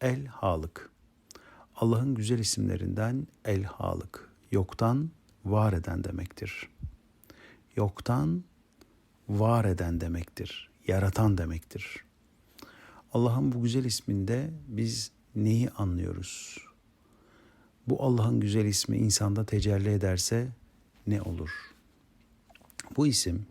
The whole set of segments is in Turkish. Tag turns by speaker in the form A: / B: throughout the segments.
A: El Halık. Allah'ın güzel isimlerinden El Halık. Yoktan var eden demektir. Yoktan var eden demektir. Yaratan demektir. Allah'ın bu güzel isminde biz neyi anlıyoruz? Bu Allah'ın güzel ismi insanda tecelli ederse ne olur? Bu isim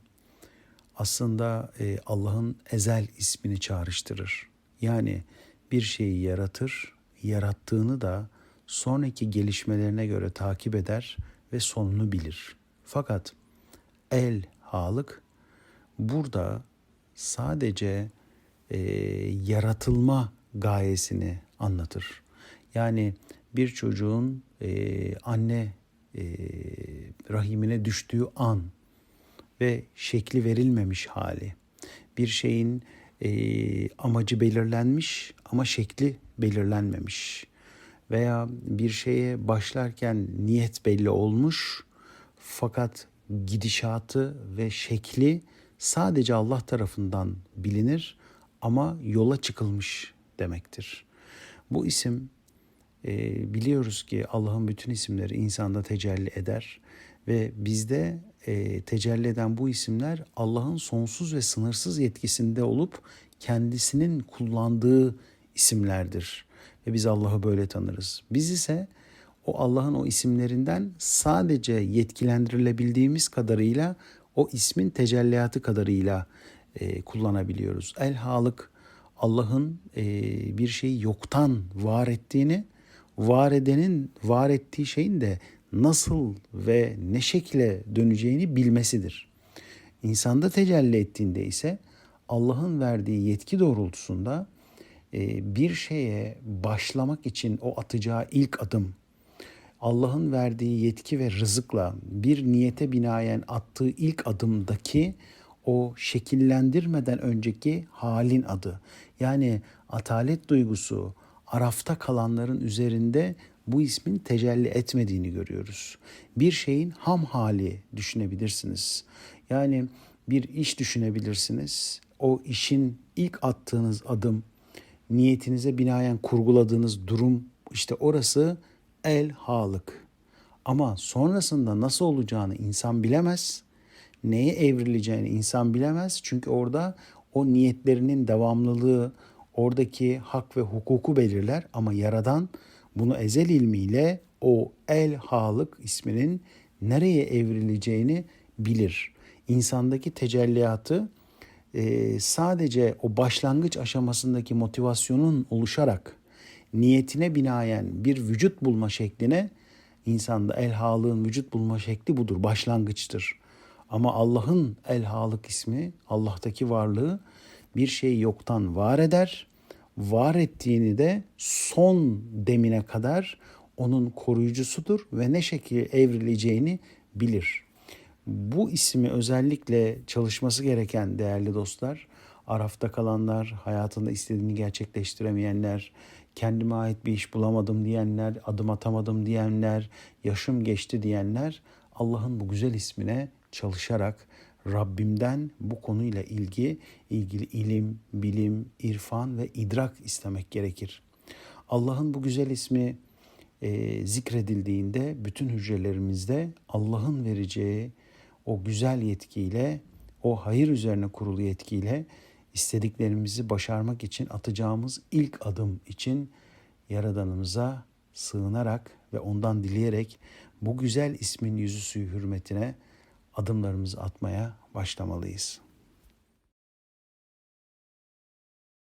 A: aslında e, Allah'ın ezel ismini çağrıştırır. Yani bir şeyi yaratır, yarattığını da sonraki gelişmelerine göre takip eder ve sonunu bilir. Fakat el halık burada sadece e, yaratılma gayesini anlatır. Yani bir çocuğun e, anne e, rahimine düştüğü an ve şekli verilmemiş hali. Bir şeyin e, amacı belirlenmiş ama şekli belirlenmemiş. Veya bir şeye başlarken niyet belli olmuş fakat gidişatı ve şekli sadece Allah tarafından bilinir ama yola çıkılmış demektir. Bu isim e, biliyoruz ki Allah'ın bütün isimleri insanda tecelli eder ve bizde e, tecelli eden bu isimler Allah'ın sonsuz ve sınırsız yetkisinde olup kendisinin kullandığı isimlerdir. Ve biz Allah'ı böyle tanırız. Biz ise o Allah'ın o isimlerinden sadece yetkilendirilebildiğimiz kadarıyla o ismin tecelliyatı kadarıyla e, kullanabiliyoruz. El Halık Allah'ın e, bir şeyi yoktan var ettiğini, var edenin var ettiği şeyin de nasıl ve ne şekilde döneceğini bilmesidir. İnsanda tecelli ettiğinde ise Allah'ın verdiği yetki doğrultusunda e, bir şeye başlamak için o atacağı ilk adım, Allah'ın verdiği yetki ve rızıkla bir niyete binaen attığı ilk adımdaki o şekillendirmeden önceki halin adı. Yani atalet duygusu arafta kalanların üzerinde bu ismin tecelli etmediğini görüyoruz. Bir şeyin ham hali düşünebilirsiniz. Yani bir iş düşünebilirsiniz. O işin ilk attığınız adım, niyetinize binaen kurguladığınız durum işte orası el halık. Ama sonrasında nasıl olacağını insan bilemez. Neye evrileceğini insan bilemez. Çünkü orada o niyetlerinin devamlılığı, oradaki hak ve hukuku belirler ama yaradan bunu ezel ilmiyle o el halık isminin nereye evrileceğini bilir. İnsandaki tecelliyatı e, sadece o başlangıç aşamasındaki motivasyonun oluşarak niyetine binaen bir vücut bulma şekline insanda el halığın vücut bulma şekli budur, başlangıçtır. Ama Allah'ın el halık ismi, Allah'taki varlığı bir şeyi yoktan var eder. Var ettiğini de son demine kadar onun koruyucusudur ve ne şekilde evrileceğini bilir. Bu ismi özellikle çalışması gereken değerli dostlar, Arafta kalanlar, hayatında istediğini gerçekleştiremeyenler, kendime ait bir iş bulamadım diyenler, adım atamadım diyenler, yaşım geçti diyenler Allah'ın bu güzel ismine çalışarak Rabbimden bu konuyla ilgi, ilgili ilim, bilim, irfan ve idrak istemek gerekir. Allah'ın bu güzel ismi e, zikredildiğinde bütün hücrelerimizde Allah'ın vereceği o güzel yetkiyle, o hayır üzerine kurulu yetkiyle istediklerimizi başarmak için atacağımız ilk adım için Yaradanımıza sığınarak ve ondan dileyerek bu güzel ismin yüzü suyu hürmetine adımlarımızı atmaya başlamalıyız.